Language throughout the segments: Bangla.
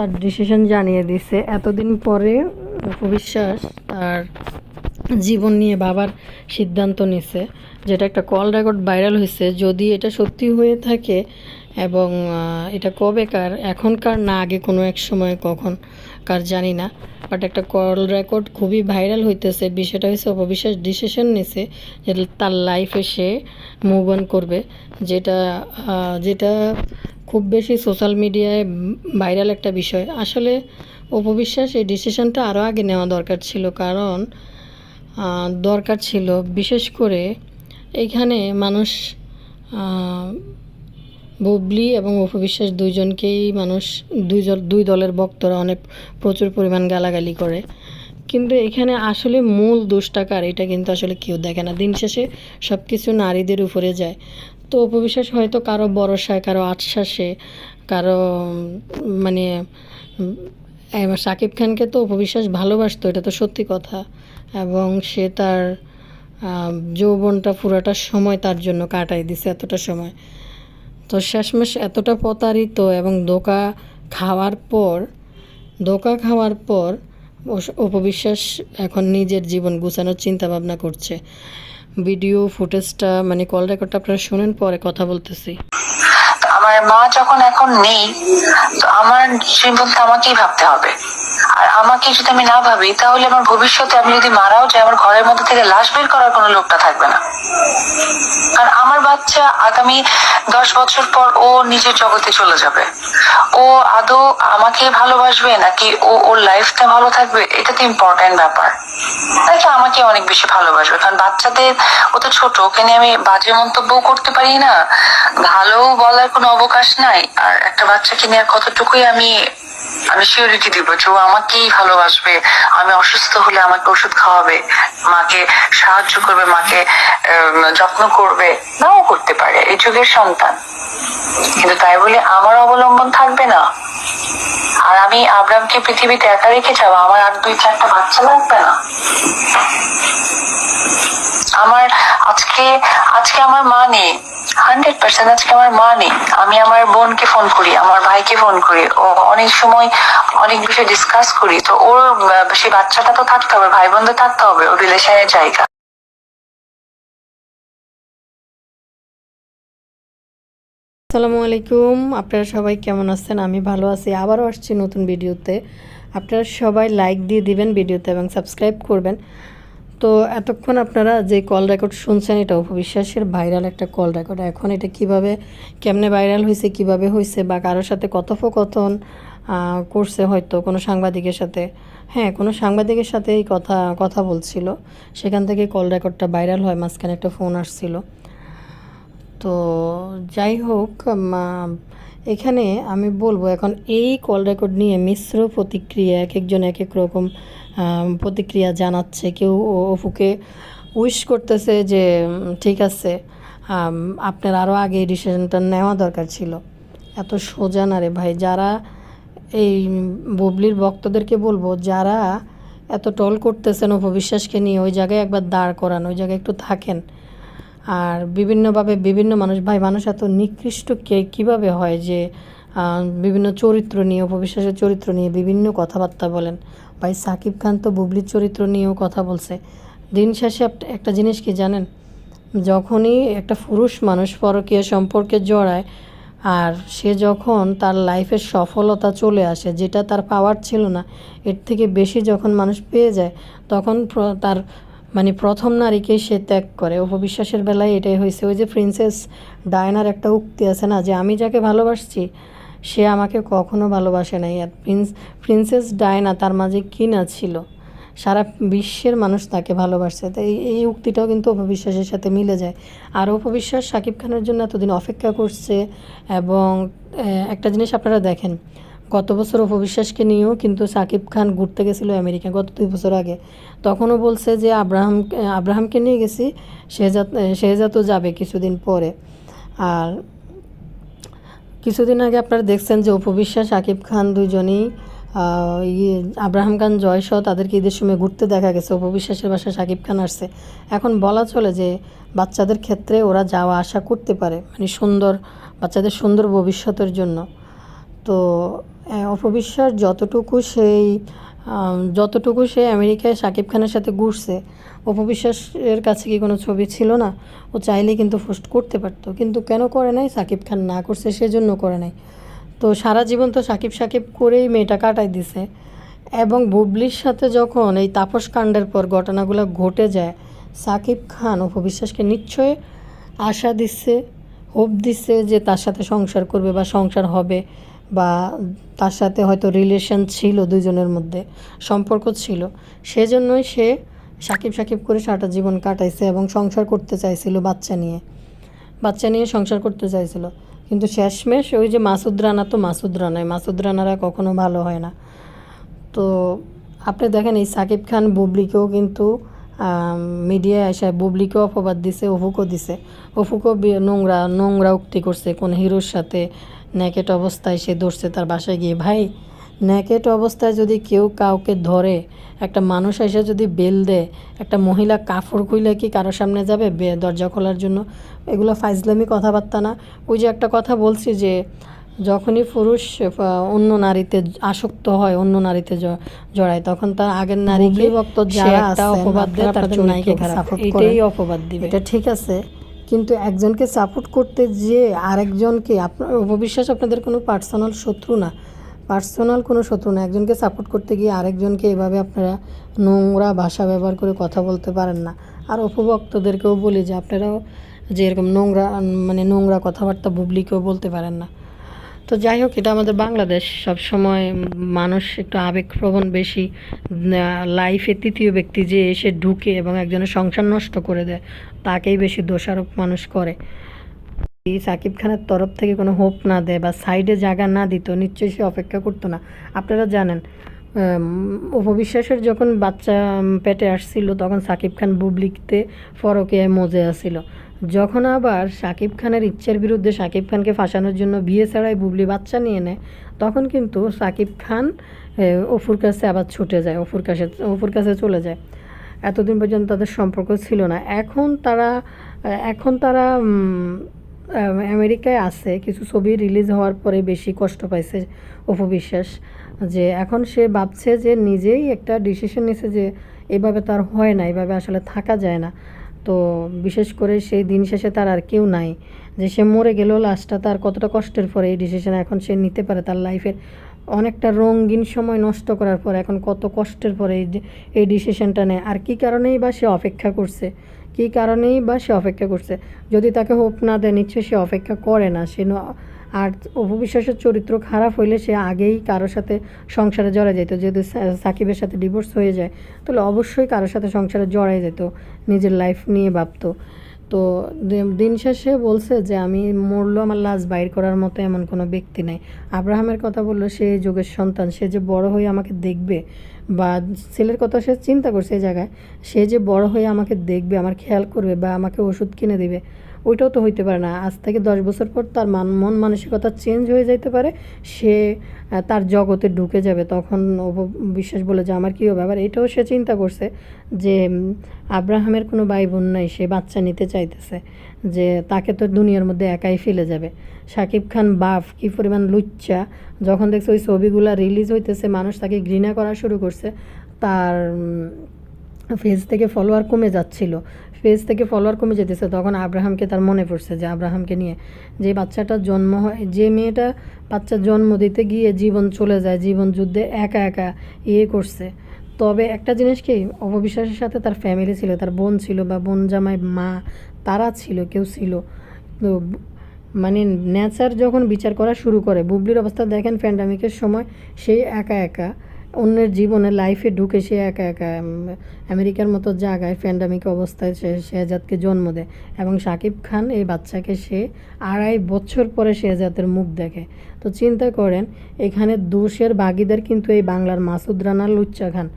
তার ডিসিশন জানিয়ে দিছে। এতদিন পরে অপবিশ্বাস তার জীবন নিয়ে বাবার সিদ্ধান্ত নিছে, যেটা একটা কল রেকর্ড ভাইরাল হয়েছে যদি এটা সত্যি হয়ে থাকে এবং এটা কবেকার এখনকার না আগে কোনো এক সময় কখন কার জানি না। বাট একটা কল রেকর্ড খুবই ভাইরাল হইতেছে। বিষয়টা হচ্ছে অপবিশ্বাস ডিসিশন নিছে যে তার লাইফে সে মুভ অন করবে। যেটা যেটা খুব বেশি সোশ্যাল মিডিয়ায় ভাইরাল একটা বিষয়। আসলে অপবিশ্বাস এই ডিসিশনটা আরও আগে নেওয়া দরকার ছিল কারণ দরকার ছিল। বিশেষ করে এইখানে মানুষ বুবলি এবং অপবিশ্বাস দুইজনকেই মানুষ দুইজন দুই দলের ভক্তরা অনেক প্রচুর পরিমাণ গালাগালি করে। কিন্তু এখানে আসলে মূল দুষ্টাকার এটা কিন্তু আসলে কেউ দেখে না। দিন শেষে সব কিছু নারীদের উপরে যায়। তো অপবিশ্বাস হয়তো কারও ভরসায় কারও আশ্বাসে কারও মানে শাকিব খানকে তো অপবিশ্বাস ভালোবাসতো, এটা তো সত্যি কথা। এবং সে তার যৌবনটা পুরোটা সময় তার জন্য কাটাই দিছে এতটা সময়। তো শেষমেশ এতটা প্রতারিত এবং দোকা খাওয়ার পর দোকা খাওয়ার পর অপবিশ্বাস এখন নিজের জীবন গুছানোর চিন্তা ভাবনা করছে। ভিডিও ফুটেজটা মানে কল রেকর্ডটা আপনারা শুনেন পরে কথা বলতেছি। আমার মা যখন এখন নেই, তো আমার জীবন তো আমাকেই ভাবতে হবে। আর আমাকে যদি আমি না ভাবি, তাহলে আমার ভবিষ্যতে আমি যদি মারাও যাই, আমার ঘরের মধ্যে থেকে লাশ বের করার কোনো লোকটা থাকবে না। কারণ আমার বাচ্চা আগামী দশ বছর পর ও নিজের জগতে চলে যাবে। ও আদৌ আমাকে ভালোবাসবে নাকি ও, ওর লাইফটা ভালো থাকবে? এটা তো ইম্পর্টেন্ট ব্যাপার। নাকি আমাকে অনেক বেশি ভালোবাসবে? কারণ বাচ্চাদের, ও তো ছোট, ওকে নিয়ে আমি বাজে মন্তব্য করতে পারি না। ভালো বলার কোনো অবকাশ নাই, আর একটা বাচ্চাকে নিয়ে কতটুকুই আমি আমি সিওরিটি দিব? যে ও আমাকেই ভালোবাসবে। আমি অসুস্থ হলে আমাকে ওষুধ খাওয়াবে, মাকে সাহায্য করবে, মাকে যত্ন করবে। নাও করতে পারে, এই যুগের সন্তান। কিন্তু তাই বলে আমার অবলম্বন থাকবে না। আর আমি আব্রামকে পৃথিবীতে একা রেখে যাব, আমার আর দুই চারটা বাচ্চা লাগবে না। আমার আজকে আজকে আমার মা নেই। হান্ড্রেড পার্সেন্ট আজকে আমার মা নেই। আমি আমার বোনকে ফোন করি, আমার ভাইকে ফোন করি। ও অনেক সময় অনেক বিষয় ডিসকাস করি। তো ওর সেই বাচ্চাটা তো থাকতে হবে ভাই বোনদের থাকতে হবে ওর রিলেশনের জায়গা। আসসালামু আলাইকুম। আপনারা সবাই কেমন আছেন? আমি ভালো আছি। আবারও আসছি নতুন ভিডিওতে। আপনারা সবাই লাইক দিয়ে দিবেন ভিডিওতে এবং সাবস্ক্রাইব করবেন। তো এতক্ষণ আপনারা যে কল রেকর্ড শুনছেন, এটা অপবিশ্বাসের ভাইরাল একটা কল রেকর্ড এখন এটা কীভাবে, কেমনে ভাইরাল হয়েছে কীভাবে হয়েছে বা কারোর সাথে কথোপকথন করছে হয়তো কোনো সাংবাদিকের সাথে। হ্যাঁ কোনো সাংবাদিকের সাথে এই কথা কথা বলছিল। সেখান থেকে কল রেকর্ডটা ভাইরাল হয়, মাঝখানে একটা ফোন আসছিল। তো যাই হোক এখানে আমি বলব, এখন এই কল রেকর্ড নিয়ে মিশ্র প্রতিক্রিয়া, এক একজন এক এক রকম প্রতিক্রিয়া জানাচ্ছে। কেউ অপুকে উইশ করতেছে যে ঠিক আছে আপনার আরও আগে এই ডিসিশনটা নেওয়া দরকার ছিল। এত সোজা না রে ভাই, যারা এই বুবলির ভক্তদেরকে বলব, যারা এত টল করতেছেন অপবিশ্বাসকে নিয়ে, ওই জায়গায় একবার দাঁড় করান, ওই জায়গায় একটু থাকেন। আর বিভিন্নভাবে বিভিন্ন মানুষ, ভাই, মানুষ এত নিকৃষ্ট কে, কীভাবে হয় যে বিভিন্ন চরিত্র নিয়ে উপবিশ্বাসের চরিত্র নিয়ে বিভিন্ন কথাবার্তা বলেন। ভাই সাকিব খান তো বুবলির চরিত্র নিয়েও কথা বলছে। দিন শেষে একটা জিনিস কি জানেন? যখনই একটা পুরুষ মানুষ পরকীয় সম্পর্কে জড়ায়, আর সে যখন তার লাইফের সফলতা চলে আসে, যেটা তার পাওয়ার ছিল না, এর থেকে বেশি যখন মানুষ পেয়ে যায়, তখন তার মানে প্রথম নারীকেই সে ত্যাগ করে। উপবিশ্বাসের বেলায় এটাই হয়েছে। ওই যে প্রিন্সেস ডায়নার একটা উক্তি আছে না, যে আমি যাকে ভালোবাসছি সে আমাকে কখনো ভালোবাসে নাই। আর প্রিন্স, প্রিন্সেস ডায়না তার মাঝে কি না ছিল? সারা বিশ্বের মানুষ তাকে ভালোবাসছে। তো এই এই উক্তিটাও কিন্তু অপবিশ্বাসের সাথে মিলে যায়। আর অপবিশ্বাস শাকিব খানের জন্য এতদিন অপেক্ষা করছে এবং একটা জিনিস আপনারা দেখেন। গত বছর অপবিশ্বাসকে নিয়েও কিন্তু সাকিব খান ঘুরতে গেছিল আমেরিকা গত দুই বছর আগে। তখনও বলছে যে, আব্রাহাম, আব্রাহামকে নিয়ে গেছি শেহজাদ শেহজাদও যাবে কিছুদিন পরে। আর কিছুদিন আগে আপনারা দেখছেন যে অপবিশ্বাস আকিব খান দুজনেই ইয়ে আব্রাহাম খান জয়সহ তাদেরকে ঈদের সময় ঘুরতে দেখা গেছে। অপবিশ্বাসের বাসায় সাকিব খান আসছে। এখন বলা চলে যে বাচ্চাদের ক্ষেত্রে ওরা যাওয়া আসা করতে পারে মানে সুন্দর, বাচ্চাদের সুন্দর ভবিষ্যতের জন্য। তো অপবিশ্বাস যতটুকু সেই যতটুকু সে আমেরিকায় শাকিব খানের সাথে ঘুরছে অপবিশ্বাসের কাছে কি কোনো ছবি ছিল না? ও চাইলেই কিন্তু পোস্ট করতে পারতো, কিন্তু কেন করে নাই? শাকিব খান না করছে, সেজন্য করে নাই। তো সারা জীবন তো সাকিব সাকিব করেই মেয়েটা কাটাই দিছে। এবং বুবলির সাথে যখন এই তাপস কাণ্ডের পর ঘটনাগুলো ঘটে যায়, সাকিব খান অপবিশ্বাসকে নিশ্চয়ই আশা দিচ্ছে হোপ দিচ্ছে যে তার সাথে সংসার করবে বা সংসার হবে। বা তার সাথে হয়তো রিলেশন ছিল দুজনের মধ্যে, সম্পর্ক ছিল। সেজন্যই সে সাকিব সাকিব করে সারাটা জীবন কাটাইছে এবং সংসার করতে চাইছিল বাচ্চা নিয়ে। বাচ্চা নিয়ে সংসার করতে চাইছিল। কিন্তু শেষমেশ ওই যে মাসুদ রানা তো মাসুদ রানায় মাসুদ রানারা কখনো ভালো হয় না। তো আপনি দেখেন এই সাকিব খান বুবলিকেও কিন্তু মিডিয়ায় এসে বুবলিকেও অপবাদ দিছে, অফুকও দিছে। অফুকও নোংরা নোংরা উক্তি করছে কোন হিরোর সাথে ন্যাকেট অবস্থায় সে ধরছে তার বাসায় গিয়ে। ভাই ন্যাকেট অবস্থায় যদি কেউ কাউকে ধরে একটা মানুষ এসে যদি বেল দেয় একটা মহিলা কাপড় খুইলে কি কারোর সামনে যাবে দরজা খোলার জন্য? এগুলো ফাইজলামি কথাবার্তা না। ওই যে একটা কথা বলছি যে যখনই পুরুষ অন্য নারীতে আসক্ত হয় অন্য নারীতে জড়ায় তখন তার আগের নারীকে ভক্ত যারা অপবাদ দেয় তার খারাপ এটাই অপবাদ দিবে। এটা ঠিক আছে। কিন্তু একজনকে সাপোর্ট করতে যে আরেকজনকে আপনার, অপবিশ্বাস আপনাদের কোনো পার্সোনাল শত্রু না। পার্সোনাল কোনো শত্রু না। একজনকে সাপোর্ট করতে গিয়ে আরেকজনকে এভাবে আপনারা নোংরা ভাষা ব্যবহার করে কথা বলতে পারেন না। আর উপভক্তদেরকেও বলি যে আপনারাও যে এরকম নোংরা মানে নোংরা কথাবার্তা বুবলিকেও বলতে পারেন না। তো যাই হোক, এটা আমাদের বাংলাদেশ। সব সময় মানুষ একটু আবেগপ্রবণ বেশি। লাইফে তৃতীয় ব্যক্তি যে এসে ঢুকে এবং একজনের সংসার নষ্ট করে দেয়, তাকেই বেশি দোষারোপ মানুষ করে। এই সাকিব খানের তরফ থেকে কোনো হোপ না দেয় বা সাইডে জায়গা না দিত, নিশ্চয়ই সে অপেক্ষা করতো না। আপনারা জানেন উপবিশ্বাসের যখন বাচ্চা পেটে আসছিল, তখন সাকিব খান বুবলিতে ফরকে মজে আসছিল। যখন আবার সাকিব খানের ইচ্ছার বিরুদ্ধে সাকিব খানকে ফাঁসানোর জন্য বিয়ে ছাড়াই বুবলি বাচ্চা নিয়ে নেয়, তখন কিন্তু সাকিব খান অফুর কাছে আবার ছুটে যায়, অফুর কাছে অফুর কাছে চলে যায়। এতদিন পর্যন্ত তাদের সম্পর্ক ছিল না। এখন তারা এখন তারা আমেরিকায় আছে। কিছু ছবি রিলিজ হওয়ার পরে বেশি কষ্ট পাইছে অপবিশ্বাস যে এখন সে ভাবছে যে নিজেই একটা ডিসিশন নিছে যে এভাবে তার হয় না, এভাবে আসলে থাকা যায় না। তো বিশেষ করে সেই দিন শেষে তার আর কেউ নাই। যে সে মরে গেলেও লাস্টটা তার কতটা কষ্টের পরে এই ডিসিশন এখন সে নিতে পারে তার লাইফের অনেকটা রঙিন সময় নষ্ট করার পর এখন কত কষ্টের পরে এই এই ডিসিশনটা নেয়। আর কী কারণেই বা সে অপেক্ষা করছে? কী কারণেই বা সে অপেক্ষা করছে? যদি তাকে হোপ না দেয়, নিশ্চয়ই সে অপেক্ষা করে না। সে আর অপবিশ্বাসের চরিত্র খারাপ হইলে সে আগেই কারোর সাথে সংসারে জড়ায় যেত। যদি সাকিবের সাথে ডিভোর্স হয়ে যায়, তাহলে অবশ্যই কারোর সাথে সংসারে জড়ায় যেত, নিজের লাইফ নিয়ে ভাবতো। তো দিন শেষে বলছে যে, আমি মরলো আমার লাশ বাইর করার মতো এমন কোনো ব্যক্তি নেই। আব্রাহামের কথা বলল, সে যুগের সন্তান, সে যে বড় হয়ে আমাকে দেখবে বা ছেলের কথা সে চিন্তা করছে এই জায়গায়, সে যে বড় হয়ে আমাকে দেখবে, আমার খেয়াল করবে বা আমাকে ওষুধ কিনে দেবে ওইটাও তো হইতে পারে না। আজ থেকে দশ বছর পর তার মান, মন মানসিকতা চেঞ্জ হয়ে যাইতে পারে। সে তার জগতে ঢুকে যাবে। তখন বিশ্বাস বলে যে, আমার কী হবে? আবার এটাও সে চিন্তা করছে যে আব্রাহামের কোনো ভাই বোন নাই, সে বাচ্চা নিতে চাইতেছে। যে, তাকে তো দুনিয়ার মধ্যে একাই ফেলে যাবে। শাকিব খান বাফ, কি পরিমাণ লুচ্চা। যখন দেখছে ওই ছবিগুলো রিলিজ হইতেছে, মানুষ তাকে ঘৃণা করা শুরু করছে। তার ফেজ থেকে ফলোয়ার কমে যাচ্ছিল। ফেজ থেকে ফলোয়ার কমে যেতেছে, তখন আব্রাহামকে তার মনে পড়ছে যে আব্রাহামকে নিয়ে যে বাচ্চাটা জন্ম হয়, যে মেয়েটা বাচ্চা জন্ম দিতে গিয়ে জীবন চলে যায়, জীবন যুদ্ধে একা একা ইয়ে করছে। তবে একটা জিনিস কি, অপবিশ্বাসের সাথে তার ফ্যামিলি ছিল, তার বোন ছিল বা বোন জামাই মা, তারা ছিল, কেউ ছিল। তো মানে নেচার যখন বিচার করা শুরু করে, বুবলির অবস্থা দেখেন প্যান্ডামিকের সময়, সেই একা একা অন্যের জীবনে লাইফে ঢুকে সে একা একা আমেরিকার মতো জায়গায় প্যান্ডামিক অবস্থায় সে, শেহজাদকে জন্ম দেয় এবং সাকিব খান এই বাচ্চাকে সে আড়াই বছর পরে শেহজাদের মুখ দেখে। তো চিন্তা করেন, এখানে দোষের বাগিদের কিন্তু এই বাংলার মাসুদ রানা লুচ্চা খান।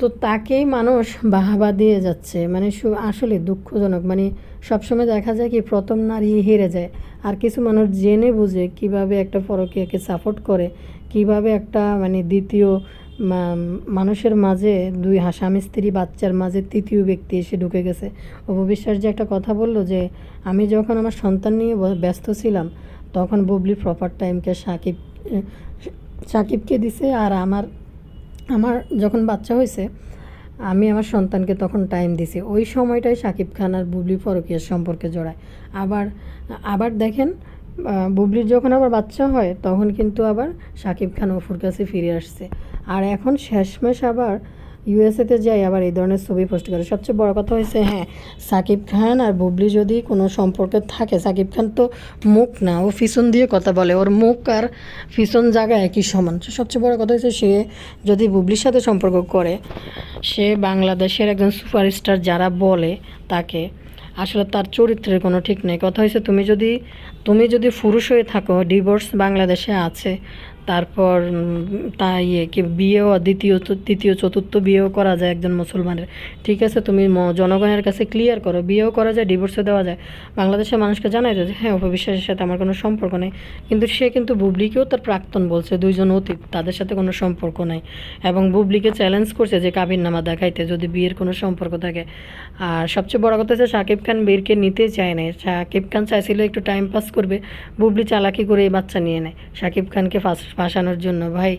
তো তাকেই মানুষ বাহাবা দিয়ে যাচ্ছে। মানে আসলে দুঃখজনক। মানে সবসময় দেখা যায় কি, প্রথম নারী হেরে যায়। আর কিছু মানুষ জেনে বুঝে কীভাবে একটা পরকীয়াকে সাপোর্ট করে, কীভাবে একটা মানে দ্বিতীয় মানুষের মাঝে দুই স্বামী স্ত্রী বাচ্চার মাঝে তৃতীয় ব্যক্তি এসে ঢুকে গেছে। অপবিশ্বাস যে একটা কথা বলল যে, আমি যখন আমার সন্তান নিয়ে ব্যস্ত ছিলাম, তখন বুবলি প্রপার টাইমকে সাকিব সাকিবকে দিছে আর আমার আমার যখন বাচ্চা হয়েছে, আমি আমার সন্তানকে তখন টাইম দিছি। ওই সময়টাই সাকিব খান আর বুবলি ফরকিয়ার সম্পর্কে জড়ায়। আবার আবার দেখেন বুবলির যখন আবার বাচ্চা হয়, তখন কিন্তু আবার সাকিব খান অফুর কাছে ফিরে আসছে। আর এখন শেষমেশ আবার ইউএসএতে যাই আবার এই ধরনের ছবি পোস্ট করে। সবচেয়ে বড় কথা হয়েছে হ্যাঁ সাকিব খান আর বুবলি যদি কোনো সম্পর্কে থাকে, সাকিব খান তো মুখ না, ও ফিসন দিয়ে কথা বলে, ওর মুখ আর ফিসন জায়গা একই সমান। সবচেয়ে বড় কথা হচ্ছে সে যদি বুবলির সাথে সম্পর্ক করে, সে বাংলাদেশের একজন সুপারস্টার যারা বলে তাকে, আসলে তার চরিত্রের কোনো ঠিক নেই। কথা হয়েছে, তুমি যদি তুমি যদি পুরুষ হয়ে থাকো, ডিভোর্স বাংলাদেশে আছে তারপর তা ইয়ে কি, বিয়েও দ্বিতীয় তৃতীয়, চতুর্থ বিয়েও করা যায় একজন মুসলমানের। ঠিক আছে, তুমি জনগণের কাছে ক্লিয়ার করো, বিয়েও করা যায় ডিভোর্সও দেওয়া যায়। বাংলাদেশের মানুষকে জানাই যে হ্যাঁ অপবিশ্বাসের সাথে আমার কোনো সম্পর্ক নেই। কিন্তু সে কিন্তু বুবলিকেও তার প্রাক্তন বলছে, দুইজন অতীত, তাদের সাথে কোনো সম্পর্ক নেই। এবং বুবলিকে চ্যালেঞ্জ করছে যে, কাবির নামা দেখাইতে, যদি বিয়ের কোনো সম্পর্ক থাকে। আর সবচেয়ে বড় কথা হচ্ছে শাকিব খান বীরকে নিতে চায় না শাকিব খান চাইছিল একটু টাইম পাস করবে, বুবলি চালাকি করে এই বাচ্চা নিয়ে নেয়। শাকিব খানকে ফাঁস- ফাঁসানোর জন্য, ভাই।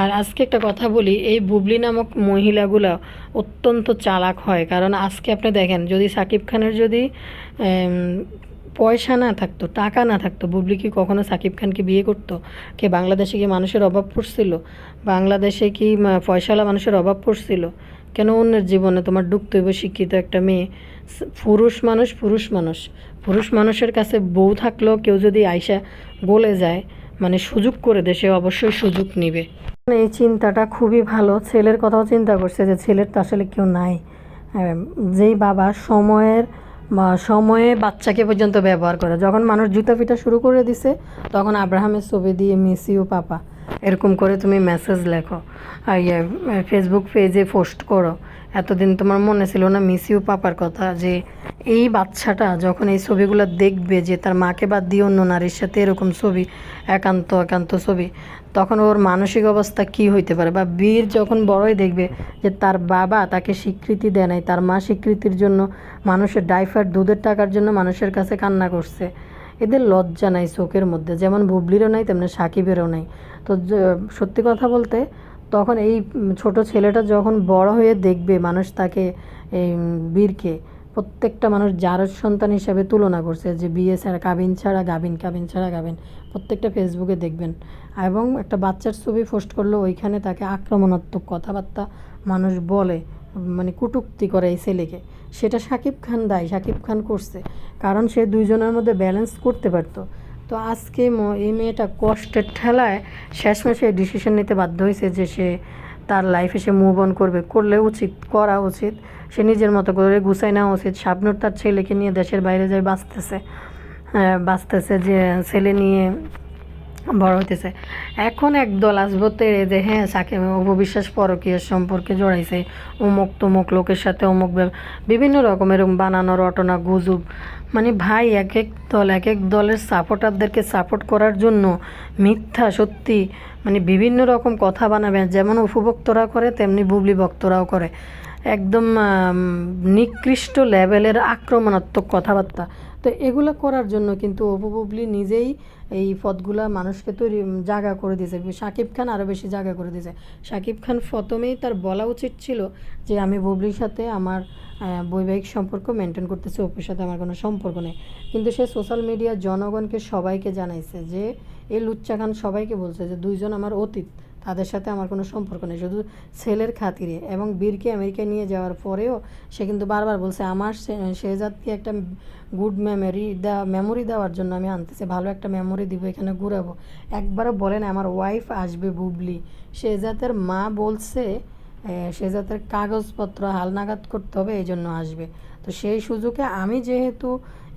আর আজকে একটা কথা বলি, এই বুবলি নামক মহিলাগুলো অত্যন্ত চালাক হয়। কারণ আজকে আপনি দেখেন, যদি সাকিব খানের যদি পয়সা না থাকতো, টাকা না থাকতো, বুবলি কি কখনো সাকিব খানকে বিয়ে করতো? কে বাংলাদেশে কি মানুষের অভাব পড়ছিল? বাংলাদেশে কি পয়সাওয়ালা মানুষের অভাব পড়ছিল? কেন অন্যের জীবনে তোমার হইব শিক্ষিত একটা মেয়ে? পুরুষ মানুষ পুরুষ মানুষ। পুরুষ মানুষের কাছে বউ থাকলেও কেউ যদি আইসা গলে যায় মানে সুযোগ করে সে অবশ্যই সুযোগ নিবে। এই চিন্তাটা খুবই ভালো। ছেলের কথাও চিন্তা করছে যে ছেলের তো আসলে কেউ নাই। যেই বাবা সময়ের সময়ে বাচ্চাকে পর্যন্ত ব্যবহার করে। যখন মানুষ জুতা পিটা শুরু করে দিছে, তখন আব্রাহামের ছবি দিয়ে মিস ইউ পাপা। এরকম করে তুমি মেসেজ লেখো। ইয়ে ফেসবুক পেজে পোস্ট করো। এতদিন তোমার মনে ছিল না মিস ইউ পাপার কথা, যে এই বাচ্চাটা যখন এই ছবিগুলো দেখবে যে তার মাকে বাদ দিয়ে অন্য নারীর সাথে এরকম ছবি, একান্ত একান্ত ছবি, তখন ওর মানসিক অবস্থা কি হইতে পারে? বা বীর যখন বড়ই দেখবে যে তার বাবা তাকে স্বীকৃতি দেয় নাই, তার মা স্বীকৃতির জন্য মানুষের ডাইফার দুধের টাকার জন্য মানুষের কাছে কান্না করছে, এদের লজ্জা নাই চোখের মধ্যে, যেমন বুবলিরও নাই, তেমনি সাকিবেরও নাই। তো সত্যি কথা বলতে তখন এই ছোট ছেলেটা যখন বড় হয়ে দেখবে মানুষ তাকে এই বীরকে, প্রত্যেকটা মানুষ যার সন্তান হিসাবে তুলনা করছে যে বিয়ে ছাড়া, কাবিন ছাড়া, গাবিন, কাবিন ছাড়া, গাবিন। প্রত্যেকটা ফেসবুকে দেখবেন। এবং একটা বাচ্চার ছবি পোস্ট করল, ওইখানে তাকে আক্রমণাত্মক কথাবার্তা মানুষ বলে মানে কটূক্তি করে এই ছেলেকে। সেটা শাকিব খান দায় শাকিব খান করছে। কারণ সে দুইজনের মধ্যে ব্যালেন্স করতে পারতো। তো আজকে এই মেয়েটা কষ্টের ঠেলায় শেষমেশে ডিসিশন নিতে বাধ্য হয়েছে যে সে তার লাইফে সে মুভ অন করবে। করলে উচিত করা উচিত। সে নিজের মতো করে গুছাই নেওয়া উচিত। শাবনুর তার ছেলেকে নিয়ে দেশের বাইরে যায় বাঁচতেছে। হ্যাঁ, বাঁচতেছে যে ছেলে নিয়ে বড় হইতেছে। এখন একদল আসব তেড়ে যে হ্যাঁ সাকিব অপবিশ্বাস পরকীয় সম্পর্কে জড়াইছে। অমুক তমুক লোকের সাথে অমুক বিভিন্ন রকমের বানানো রটনা, গুজব। মানে ভাই, এক এক দল, এক এক দলের সাপোর্টারদেরকে সাপোর্ট করার জন্য মিথ্যা, সত্যি মানে বিভিন্ন রকম কথা বানাবে। যেমন উপভোক্তরা করে, তেমনি বুবলি ভক্তরাও করে। একদম নিকৃষ্ট লেভেলের আক্রমণাত্মক কথাবার্তা। তো এগুলো করার জন্য কিন্তু অপু বুবলি নিজেই এই পদগুলা মানুষকে তৈরি জায়গা করে দিয়েছে। শাকিব খান আরও বেশি জায়গা করে দিয়েছে। শাকিব খান প্রথমেই তার বলা উচিত ছিল যে, আমি বুবলির সাথে আমার বৈবাহিক সম্পর্ক মেনটেন করতেছি, অপুর সাথে আমার কোনো সম্পর্ক নেই। কিন্তু সে সোশ্যাল মিডিয়া জনগণকে সবাইকে জানাইছে যে, এই লুচ্চা খান সবাইকে বলছে যে, দুইজন আমার অতীত। তাদের সাথে আমার কোনো সম্পর্ক নেই। শুধু ছেলের খাতিরে এবং বীরকে আমেরিকায় নিয়ে যাওয়ার পরেও সে কিন্তু বারবার বলছে, আমার সে- জাতকে একটা গুড মেমোরি দা, মেমোরি দেওয়ার জন্য আমি আনতেছি। ভালো একটা মেমোরি দিব, এখানে ঘুরাবো। একবারও বলে না আমার ওয়াইফ আসবে বুবলি। সে জাতের মা বলছে এ, শেহজাদের কাগজপত্র হালনাগাদ করতে হবে এই জন্য আসবে। তো সেই সুযোগে আমি যেহেতু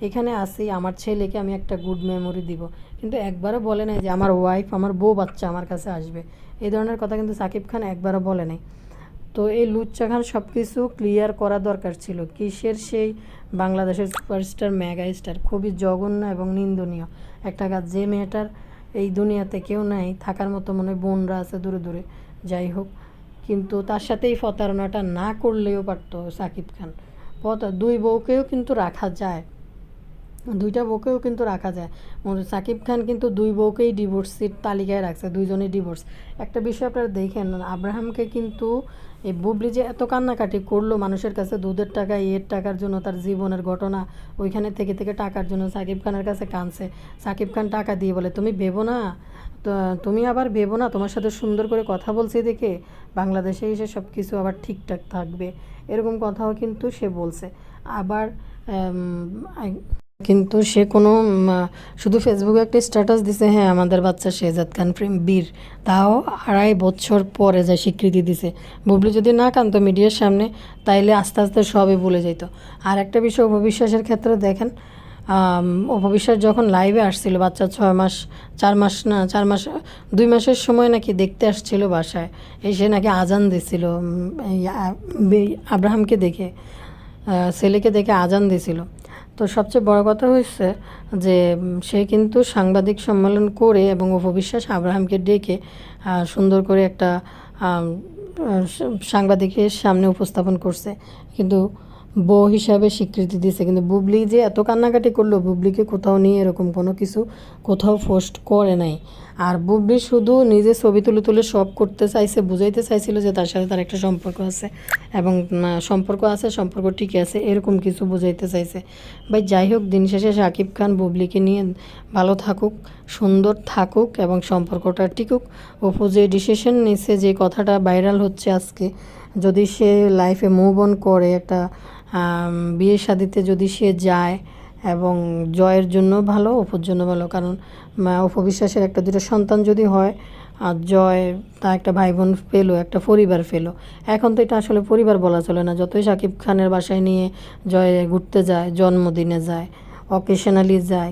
এখানে আসি আমার ছেলেকে আমি একটা গুড মেমোরি দিব। কিন্তু একবারও বলে নাই যে আমার ওয়াইফ আমার বউ বাচ্চা আমার কাছে আসবে। এই ধরনের কথা কিন্তু সাকিব খান একবারও বলে নাই। তো এই লুচ্চা খান সব কিছু ক্লিয়ার করা দরকার ছিল। কিসের সেই বাংলাদেশের সুপারস্টার মেগা স্টার খুবই জঘন্য এবং নিন্দনীয় একটা কাজ। যে মেয়েটার এই দুনিয়াতে কেউ নাই থাকার মতো মনে হয় বোনরা আছে দূরে দূরে। যাই হোক কিন্তু তার সাথেই প্রতারণাটা না করলেও পারতো সাকিব খান। দুই বউকেও কিন্তু রাখা যায়। দুইটা বউকেও কিন্তু রাখা যায়। সাকিব খান কিন্তু দুই বউকেই ডিভোর্সের তালিকায় রাখছে, দুইজনেই ডিভোর্স একটা বিষয় আপনারা দেখেন, আব্রাহামকে কিন্তু এই বুবলি যে এত কান্নাকাটি করল মানুষের কাছে দুধের টাকা এর টাকার জন্য তার জীবনের ঘটনা, ওইখানে থেকে থেকে টাকার জন্য সাকিব খানের কাছে কানছে সাকিব খান টাকা দিয়ে বলে, তুমি ভেবো না? তুমি আবার ভেবো না? তোমার সাথে সুন্দর করে কথা বলছি দেখে বাংলাদেশে এসে সব কিছু আবার ঠিকঠাক থাকবে। এরকম কথাও কিন্তু সে বলছে। আবার কিন্তু সে কোনো শুধু ফেসবুকে একটা স্ট্যাটাস দিছে হ্যাঁ আমাদের বাচ্চা শেহজাদ খান প্রেম বীর। তাও আড়াই বছর পরে যা স্বীকৃতি দিছে। বুবলি যদি না কানতো মিডিয়ার সামনে তাইলে আস্তে আস্তে সবই ভুলে যেত আর একটা বিষয় উপবিশ্বাসের ক্ষেত্রে দেখেন আম, অপবিশ্বাস যখন লাইভে আসছিল বাচ্চা ছয় মাস চার মাস না চার মাস দুই মাসের সময় নাকি দেখতে আসছিল বাসায়। এসে নাকি আজান দিছিল আব্রাহামকে দেখে ছেলেকে দেখে আজান দিছিল। তো সবচেয়ে বড় কথা হয়েছে যে সে কিন্তু সাংবাদিক সম্মেলন করে এবং অপবিশ্বাস আব্রাহামকে ডেকে সুন্দর করে একটা সাংবাদিকের সামনে উপস্থাপন করছে। কিন্তু বউ হিসাবে স্বীকৃতি দিছে। কিন্তু বুবলি যে এত কান্নাকাটি করল, বুবলিকে কোথাও নিয়ে এরকম কোনো কিছু কোথাও পোস্ট করে নাই। আর বুবলি শুধু নিজে ছবি তুলে তুলে সব করতে চাইছে, বুঝাইতে চাইছিল যে তার সাথে তার একটা সম্পর্ক আছে এবং সম্পর্ক আছে, সম্পর্ক ঠিক আছে, এরকম কিছু বুঝাইতে চাইছে। ভাই, যাই হোক, দিন শেষে শাকিব খান বুবলিকে নিয়ে ভালো থাকুক, সুন্দর থাকুক এবং সম্পর্কটা টিকুক। অপু যে ডিসিশন নিছে, যে কথাটা ভাইরাল হচ্ছে আজকে, যদি সে লাইফে মুভ অন করে, একটা বিয়ে শাদিতে যদি সে যায় এবং জয়ের জন্য ভালো, অপুর জন্য ভালো। কারণ অপবিশ্বাসের একটা দুটো সন্তান যদি হয়, আর জয় তা একটা ভাই বোন পেল, একটা পরিবার পেল। এখন তো এটা আসলে পরিবার বলা চলে না। যতই সাকিব খানের বাসায় নিয়ে জয় ঘুরতে যায়, জন্মদিনে যায় অকেশনালি যায়